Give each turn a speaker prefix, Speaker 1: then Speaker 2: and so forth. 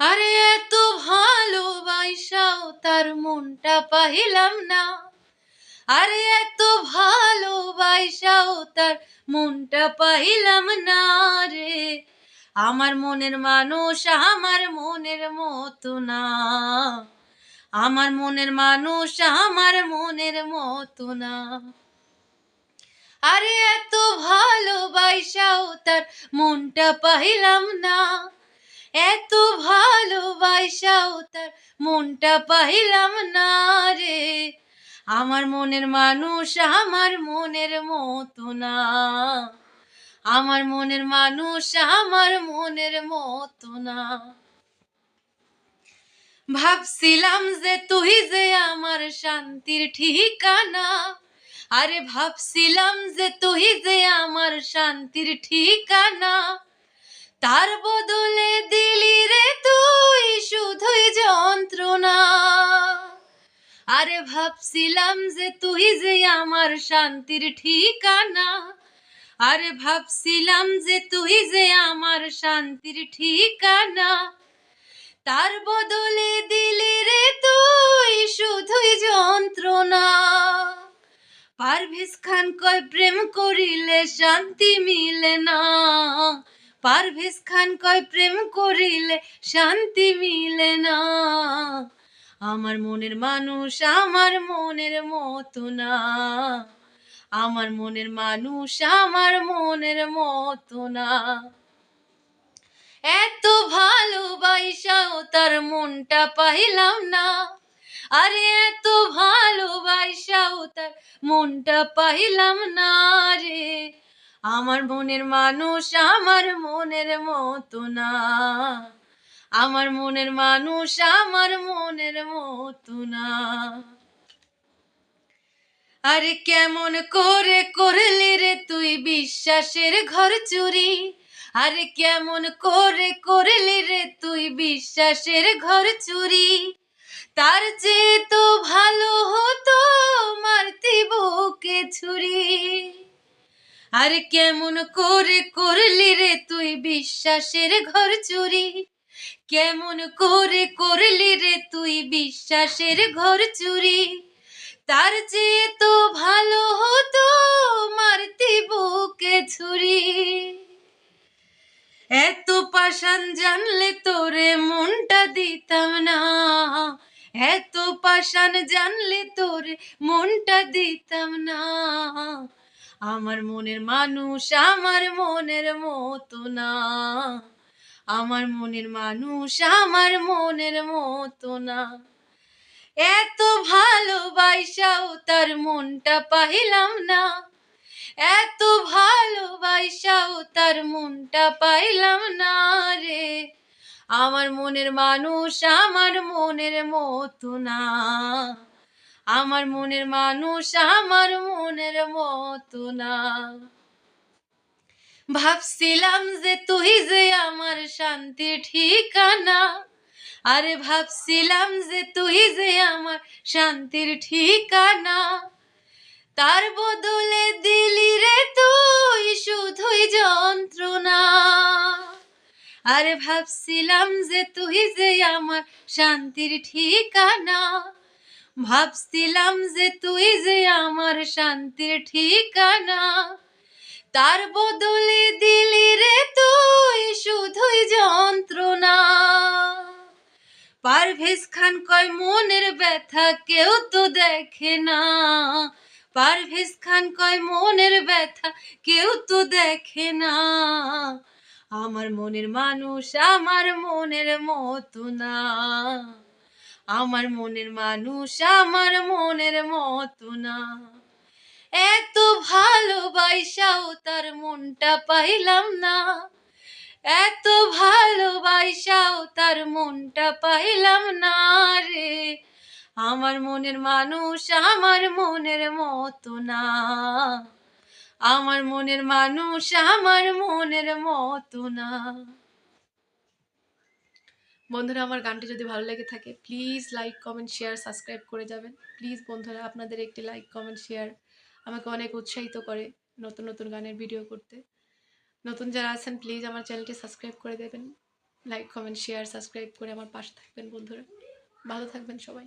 Speaker 1: আরে এত ভালোবাসাও তার মনটা পাইলাম না। আরে এত ভালোবাসাও তার মনটা পাইলাম না রে। আমার মনের মানুষ আমার মনের মতো না। আমার মনের মানুষ আমার মনের মতো না। আরে এত ভালোবাসাও তার মনটা পাইলাম না। এত ভালোবাসাও তার মনটা পাইলাম না রে। আমার মনের মানুষ আমার মনের মতো না। আমার মনের মানুষ আমার মনের মতো না। ভাবছিলাম যে তুই যে আমার শান্তির ঠিকানা, আরে ভাবছিলাম যে তুই যে আমার শান্তির ঠিকানা। তার বদলে দিলি রে তুই শুধুই যন্ত্রণা। আরে ভাবছিলাম যে তুই যে আমার শান্তির ঠিকানা, আরে ভাবছিলাম যে তুই যে আমার শান্তির ঠিকানা। তার বদলে দিলি রে তুই শুধুই যন্ত্রণা। পারভেজ খান কয়, প্রেম করিলে শান্তি মিলে না। পারভেজ খান কয় প্রেম করিলে শান্তি মিলে না। আমার মনের মানুষ আমার মনের মতো না। আমার মনের মানুষ আমার মনের মতো না। এত ভালোবাসাও তার মনটা পাইলাম না। আরে এত ভালোবাসাও তার মনটা পাইলাম না। আমার মনের মানুষ আমার মনের মতো না। আমার মনের মানুষ আমার মনের মতো না। আরে কেমন করে করলি রে তুই বিশ্বাসের ঘর চুরি? আরে কেমন করে করলি রে তুই বিশ্বাসের ঘর চুরি? তার চেয়ে তো ভালো হতো মারতি বুকে ছুরি। আরে কেমন করে করলি রে তুই বিশ্বাসের ঘর চুরি? কেমন করে করলি রে তুই বিশ্বাসের ঘর চুরি? তার চেয়ে তো ভালো হতো মারতি বুকে ছুরি। এত পাষাণ জানলে তোরে মনটা দিতাম না। এত পাষাণ জানলে তোরে মনটা দিতাম না। আমার মনের মানুষ, আমার মনের মতো না। আমার মনের মানুষ, আমার মনের মতো না। এত ভালোবাসাও তার মনটা পাইলাম না। এত ভালোবাসাও তার মনটা পাইলাম না রে। আমার মনের মানুষ, আমার মনের মতো না। আমার মনের মানুষ, আমার মনের মতো না ভাবছিলাম যে তুই যে আমার শান্তির ঠিকানা, আরে ভাবছিলাম যে তুই যে আমার শান্তির ঠিকানা। তার বদলে দিলি রে তুই শুধুই যন্ত্রণা। আরে ভাবছিলাম যে তুই যে আমার শান্তির ঠিকানা ভাবছিলাম যে তুই যে আমার শান্তির ঠিকানা, তার বদলে দিলি রে তুই শুধুই যন্ত্রণা। পারভেজ খান কয়, মনের ব্যথা কেউ তো দেখে না। পারভেজ খান কয়, মনের ব্যথা কেউ তো দেখে না। আমার মনের মানুষ আমার মনের মতো না। আমার মনের মানুষ, আমার মনের মতো না। এত ভালোবাসাও তার মনটা পাইলাম না। এত ভালোবাসাও তার মনটা পাইলাম না রে। আমার মনের মানুষ, আমার মনের মতো না। আমার মনের মানুষ, আমার মনের মতো না। বন্ধুরা, আমার গানটি যদি ভালো লেগে থাকে please like comment share subscribe করে যাবেন। প্লিজ বন্ধুরা, আপনাদের একটি লাইক কমেন্ট শেয়ার আমাকে অনেক উৎসাহিত করে নতুন নতুন গানের ভিডিও করতে। নতুন যারা আছেন প্লিজ আমার চ্যানেলটি সাবস্ক্রাইব করে দেবেন।
Speaker 2: লাইক কমেন্ট শেয়ার সাবস্ক্রাইব করে আমার পাশে থাকবেন বন্ধুরা। ভালো থাকবেন সবাই।